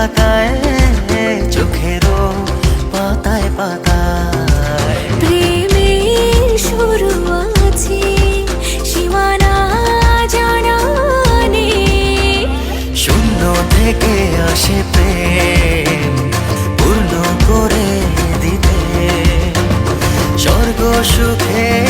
যায় চোখেরও পাতায় পাতায়। প্রেমের শুরু আছে সীমানা জানা শূন্য থেকে আসে প্রেম পূর্ণ করে দিতে। স্বর্গ সুখের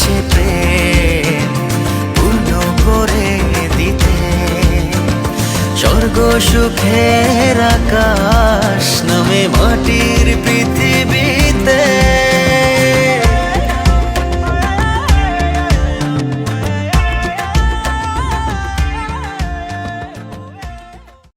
ভালোবাসে প্রেম পূর্ণ করে দিতে। স্বর্গ সুখের আকাশ নামে মাটির পৃথিবী